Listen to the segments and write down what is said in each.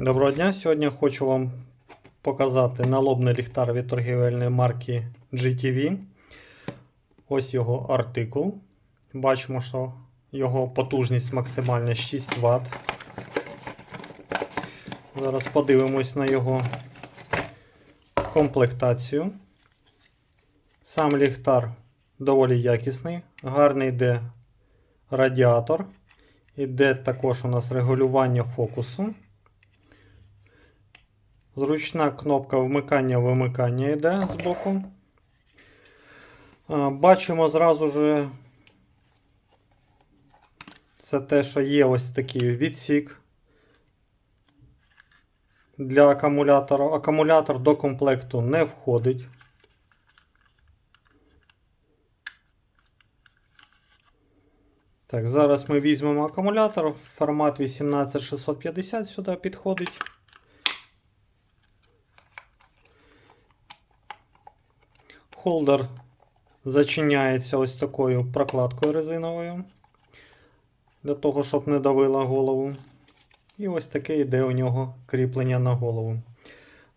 Доброго дня! Сьогодні хочу вам показати налобний ліхтар від торгівельної марки GTV. Ось його артикул. Бачимо, що його потужність максимальна 6 Вт. Зараз подивимось на його комплектацію. Сам ліхтар доволі якісний, гарний йде радіатор. Іде також у нас регулювання фокусу. Зручна кнопка вмикання-вимикання йде з боку. Бачимо зразу же це те, що є ось такий відсік для акумулятора. Акумулятор до комплекту не входить. Так, зараз ми візьмемо акумулятор. Формат 18650 сюди підходить. Холдер зачиняється ось такою прокладкою резиновою. Для того, щоб не давило голову. І ось таке йде у нього кріплення на голову.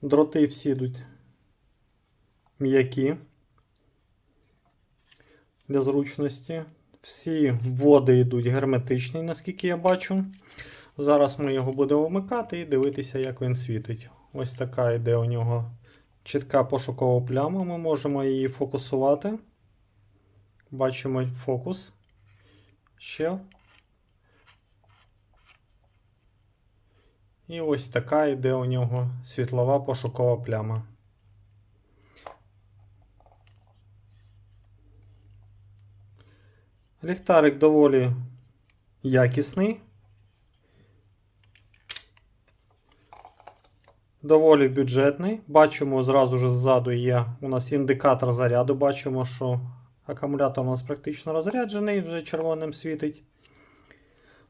Дроти всі йдуть м'які для зручності. Всі води йдуть герметичні, наскільки я бачу. Зараз ми його будемо вмикати і дивитися, як він світить. Ось така йде у нього чітка пошукова пляма. Ми можемо її фокусувати. Бачимо фокус. Ще. І ось така йде у нього світлова пошукова пляма. Ліхтарик доволі якісний. Доволі бюджетний. Бачимо, зразу ж ззаду є у нас індикатор заряду. Бачимо, що акумулятор у нас практично розряджений, вже червоним світить.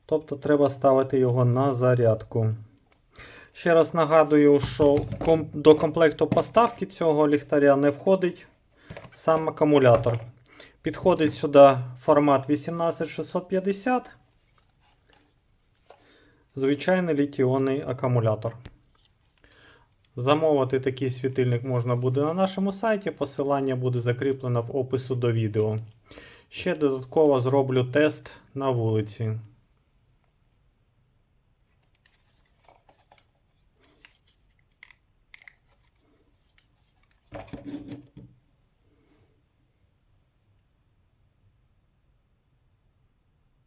Тобто треба ставити його на зарядку. Ще раз нагадую, що до комплекту поставки цього ліхтаря не входить сам акумулятор. Підходить сюди формат 18650. Звичайний літіонний акумулятор. Замовити такий світильник можна буде на нашому сайті. Посилання буде закріплено в опису до відео. Ще додатково зроблю тест на вулиці.